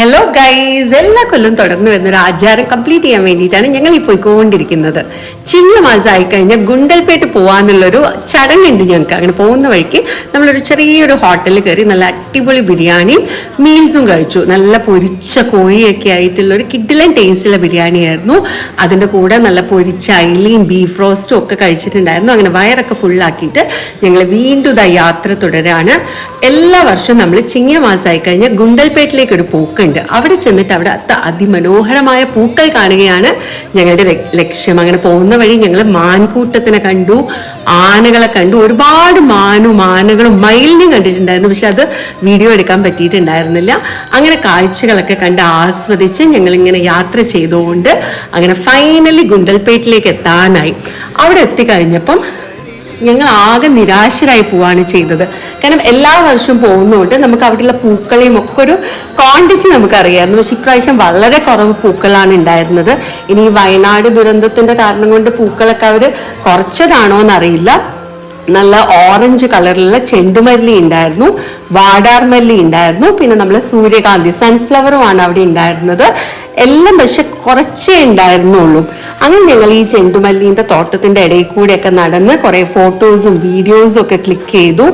Hello guys എല്ലാ കൊല്ലം തുടർന്ന് വരുന്ന ഒരു ആചാരം കംപ്ലീറ്റ് ചെയ്യാൻ വേണ്ടിയിട്ടാണ് ഞങ്ങൾ ഈ പോയിക്കൊണ്ടിരിക്കുന്നത്. ചിങ്ങ മാസമായി കഴിഞ്ഞാൽ ഗുണ്ടൽപേട്ട് പോകാന്നുള്ളൊരു ചടങ്ങുണ്ട് ഞങ്ങൾക്ക്. അങ്ങനെ പോകുന്ന വഴിക്ക് നമ്മളൊരു ചെറിയൊരു ഹോട്ടലിൽ കയറി നല്ല അടിപൊളി ബിരിയാണി മീൽസും കഴിച്ചു. നല്ല പൊരിച്ച കോഴിയൊക്കെ ആയിട്ടുള്ള ഒരു കിഡിലൻ ടേസ്റ്റുള്ള ബിരിയാണി ആയിരുന്നു അതിന്റെ കൂടെ നല്ല പൊരിച്ച അയിലയും ബീഫ് റോസ്റ്റും ഒക്കെ കഴിച്ചിട്ടുണ്ടായിരുന്നു. അങ്ങനെ വയറൊക്കെ ഫുള്ളാക്കിയിട്ട് ഞങ്ങൾ വീണ്ടും ഇതാ യാത്ര തുടരാണ്. എല്ലാ വർഷവും നമ്മൾ ചിങ്ങ മാസമായി കഴിഞ്ഞാൽ ഗുണ്ടൽപേട്ടിലേക്ക് ഒരു പൂക്കുണ്ട്. അവിടെ ചെന്നിട്ട് അവിടെ അതിമനോഹരമായ പൂക്കൾ കാണുകയാണ് ഞങ്ങളുടെ ലക്ഷ്യം. അങ്ങനെ പോകുന്ന വഴി ഞങ്ങൾ മാൻകൂട്ടത്തിനെ കണ്ടു ആനകളെ കണ്ടു. ഒരുപാട് മാനും ആനകളും മയിലിനെയും കണ്ടിട്ടുണ്ടായിരുന്നു. പക്ഷെ അത് വീഡിയോ എടുക്കാൻ പറ്റിയിട്ടുണ്ടായിരുന്നില്ല. അങ്ങനെ കാഴ്ചകളൊക്കെ കണ്ട് ആസ്വദിച്ച് ഞങ്ങൾ ഇങ്ങനെ യാത്ര ചെയ്തുകൊണ്ട് അങ്ങനെ ഫൈനലി ഗുണ്ടൽപേട്ടിലേക്ക് എത്താനായി. അവിടെ എത്തിക്കഴിഞ്ഞപ്പം ഞങ്ങൾ ആകെ നിരാശരായി പോവാണ് ചെയ്തത്. കാരണം എല്ലാ വർഷവും പോകുന്നതുകൊണ്ട് നമുക്ക് അവിടെയുള്ള പൂക്കളെയും ഒക്കെ ഒരു ക്വാണ്ടിറ്റി നമുക്കറിയാമായിരുന്നു പക്ഷെ ഇപ്രാവശ്യം വളരെ കുറവ് പൂക്കളാണ് ഉണ്ടായിരുന്നത്. ഇനി വയനാട് ദുരന്തത്തിന്റെ കാരണം കൊണ്ട് പൂക്കളൊക്കെ അവർ കുറച്ചതാണോ എന്നറിയില്ല നല്ല ഓറഞ്ച് കളറിലുള്ള ചെണ്ടുമല്ലി ഉണ്ടായിരുന്നു വാടാർ മല്ലി ഉണ്ടായിരുന്നു പിന്നെ നമ്മൾ സൂര്യകാന്തി സൺഫ്ലവറും ആണ് അവിടെ ഉണ്ടായിരുന്നത്. എല്ലാം പക്ഷെ കുറച്ചേ ഉണ്ടായിരുന്നുള്ളൂ. അങ്ങനെ ഞങ്ങൾ ഈ ചെണ്ടുമല്ലീന്റെ തോട്ടത്തിന്റെ ഇടയിൽ കൂടെയൊക്കെ നടന്ന് കുറേ ഫോട്ടോസും വീഡിയോസും ഒക്കെ ക്ലിക്ക് ചെയ്തു.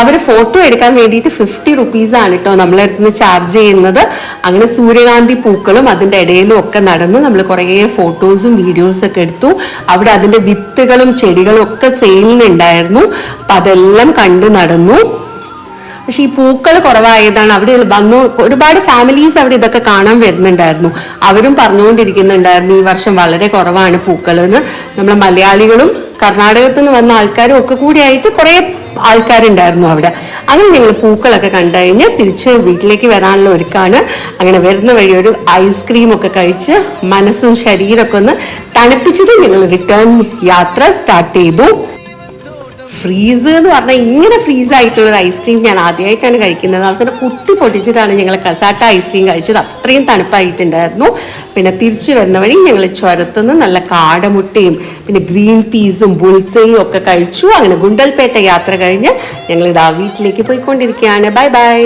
അവർ ഫോട്ടോ എടുക്കാൻ വേണ്ടിയിട്ട് ഫിഫ്റ്റി റുപ്പീസാണ് കേട്ടോ നമ്മളെ അടുത്ത് നിന്ന് ചാർജ് ചെയ്യുന്നത്. അങ്ങനെ സൂര്യകാന്തി പൂക്കളും അതിന്റെ ഇടയിലും ഒക്കെ നടന്ന്. നമ്മൾ കുറേ ഫോട്ടോസും വീഡിയോസും ഒക്കെ എടുത്തു. അവിടെ അതിന്റെ വിത്തുകളും ചെടികളും ഒക്കെ സെയിലിനുണ്ടായിരുന്നു അപ്പം അതെല്ലാം കണ്ടു നടന്നു. പക്ഷെ ഈ പൂക്കൾ കുറവായതാണ് അവിടെ വന്നു ഒരുപാട് ഫാമിലീസ് അവിടെ ഇതൊക്കെ കാണാൻ വരുന്നുണ്ടായിരുന്നു. അവരും പറഞ്ഞുകൊണ്ടിരിക്കുന്നുണ്ടായിരുന്നു ഈ വർഷം വളരെ കുറവാണ് പൂക്കൾ എന്ന് നമ്മളെ മലയാളികളും കർണാടകത്തിൽ നിന്ന് വന്ന ആൾക്കാരും ഒക്കെ കൂടി ആയിട്ട് കുറെ ആൾക്കാരുണ്ടായിരുന്നു അവിടെ. അങ്ങനെ ഞങ്ങൾ പൂക്കളൊക്കെ കണ്ടു കഴിഞ്ഞ് തിരിച്ച് വീട്ടിലേക്ക് വരാനുള്ള ഒരുക്കാണ്. അങ്ങനെ വരുന്ന വഴി ഒരു ഐസ്ക്രീം ഒക്കെ കഴിച്ച് മനസ്സും ശരീരമൊക്കെ ഒന്ന് തണുപ്പിച്ചത് ഞങ്ങൾ റിട്ടേൺ യാത്ര സ്റ്റാർട്ട് ചെയ്തു. ഫ്രീസ് എന്ന് പറഞ്ഞാൽ ഇങ്ങനെ ഫ്രീസ് ആയിട്ടുള്ള ഐസ്ക്രീം ഞാൻ ആദ്യമായിട്ടാണ് കഴിക്കുന്നത്. അവസാനം കുത്തി പൊട്ടിച്ചിട്ടാണ് ഞങ്ങൾ കസാട്ട ഐസ്ക്രീം കഴിച്ചത്. അത്രയും തണുപ്പായിട്ടുണ്ടായിരുന്നു. പിന്നെ തിരിച്ചു വരുന്ന വഴി ഞങ്ങൾ ചുരത്തുനിന്ന് നല്ല കാടമുട്ടയും പിന്നെ ഗ്രീൻ പീസും ബുൾസയും ഒക്കെ കഴിച്ചു. അങ്ങനെ ഗുണ്ടൽപേട്ട യാത്ര കഴിഞ്ഞ് ഞങ്ങൾ ഇതാ വീട്ടിലേക്ക് പോയിക്കൊണ്ടിരിക്കുകയാണ്. Bye bye.